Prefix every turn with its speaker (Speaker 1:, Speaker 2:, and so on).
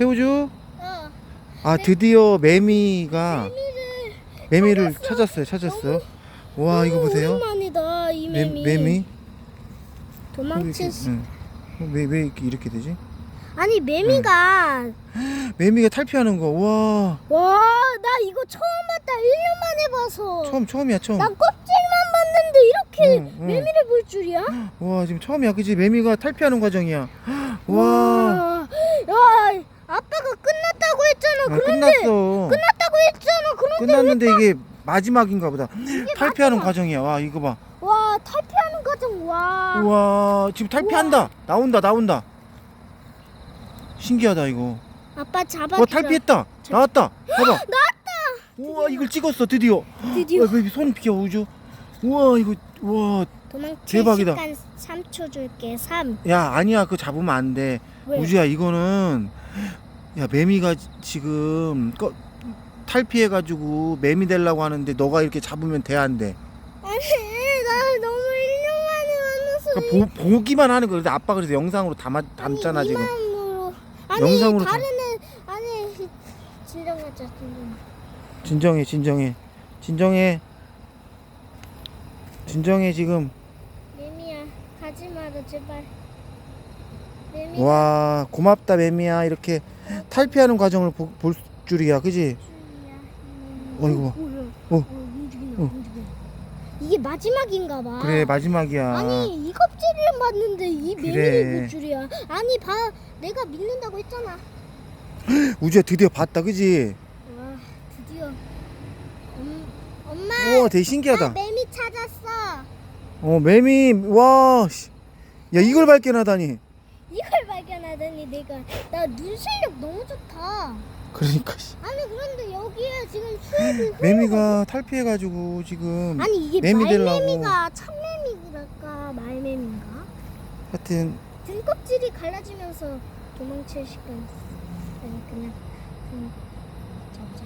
Speaker 1: 최우주?
Speaker 2: 어,
Speaker 1: 아 드디어 매미가
Speaker 2: 매미를
Speaker 1: 찾았어요 찾았어 와 이거 보세요
Speaker 2: 오랜만이다 이
Speaker 1: 매,
Speaker 2: 매미.
Speaker 1: 매미
Speaker 2: 도망칠 수.
Speaker 1: 응. 어, 왜, 왜 이렇게, 이렇게 되지?
Speaker 2: 아니 매미가
Speaker 1: 매미가 탈피하는 거, 와.
Speaker 2: 와 나 이거 처음 봤다 1년 만에 봐서.
Speaker 1: 처음, 처음이야, 처음.
Speaker 2: 나 껍질만 봤는데 이렇게
Speaker 1: 응, 응.
Speaker 2: 매미를 볼 줄이야?
Speaker 1: 와, 지금 처음이야, 그지? 매미가 탈피하는 과정이야. 와.
Speaker 2: 와, 야 아빠가 끝났다고 했잖 아.
Speaker 1: 끝났어.
Speaker 2: 끝났다고 했잖아. 그런데
Speaker 1: 끝났는데 이게 마지막인가 보다. 탈피하는 과정이야. 와, 이거 봐.
Speaker 2: 와 탈피하는 과정 와.
Speaker 1: 우와, 지금 탈피한다. 나온다, 나온다. 신기하다, 이거.
Speaker 2: 아빠 잡아.
Speaker 1: 와, 탈피했다. 나왔다. 봐봐.
Speaker 2: 나왔다.
Speaker 1: 우와, 이걸 찍었어, 드디어.
Speaker 2: 드디어
Speaker 1: 와, 손 비켜, 우주. 우와, 이거, 우와. 대박이다.
Speaker 2: 시간 3초 줄게. 3.
Speaker 1: 야, 아니야. 그거 잡으면 안 돼.
Speaker 2: 왜?
Speaker 1: 우주야 이거는 야 매미가 지- 지금 꺼, 탈피해가지고 매미 되려고 하는데 너가 이렇게 잡으면 돼 안 돼?
Speaker 2: 아니 나 너무 1년 만에 만나서
Speaker 1: 그러니까 보, 보기만 하는 거 그래서 아빠 그래서 영상으로 담아, 담잖아 지금
Speaker 2: 이마음으로. 아니
Speaker 1: 영상으로
Speaker 2: 다른 애 아니 진정하자 진정.
Speaker 1: 진정해 진정해 진정해 진정해 지금
Speaker 2: 매미야 가지 마라 제발. 매미
Speaker 1: 와 고맙다 매미야 이렇게 탈피하는 과정을 보, 볼 줄이야 그지? 어, 이거 봐.
Speaker 2: 뭐야?
Speaker 1: 어.
Speaker 2: 어, 움직이나
Speaker 1: 어.
Speaker 2: 움직여. 이게 마지막인가 봐.
Speaker 1: 그래 마지막이야
Speaker 2: 아니 이 껍질을 봤는데 이
Speaker 1: 그래.
Speaker 2: 볼 줄이야. 아니 봐 내가 믿는다고 했잖아.
Speaker 1: 우주야 드디어 봤다 그지?
Speaker 2: 와 드디어 엄, 엄마
Speaker 1: 우와 되게
Speaker 2: 나
Speaker 1: 신기하다
Speaker 2: 매미 찾았어.
Speaker 1: 어 매미 와야 이걸 발견하다니
Speaker 2: 이걸 발견 하더니 내가 나 눈 실력 너무 좋다.
Speaker 1: 그러니까 씨.
Speaker 2: 아니 그런데 여기에 지금 수액이
Speaker 1: 매미가 탈피해가지고 지금
Speaker 2: 아니 이게
Speaker 1: 매미 되려고.
Speaker 2: 말매미가 참매미랄까 말매미인가?
Speaker 1: 하여튼
Speaker 2: 등껍질이 갈라지면서 도망칠 시간 아니 그냥 그냥 잡자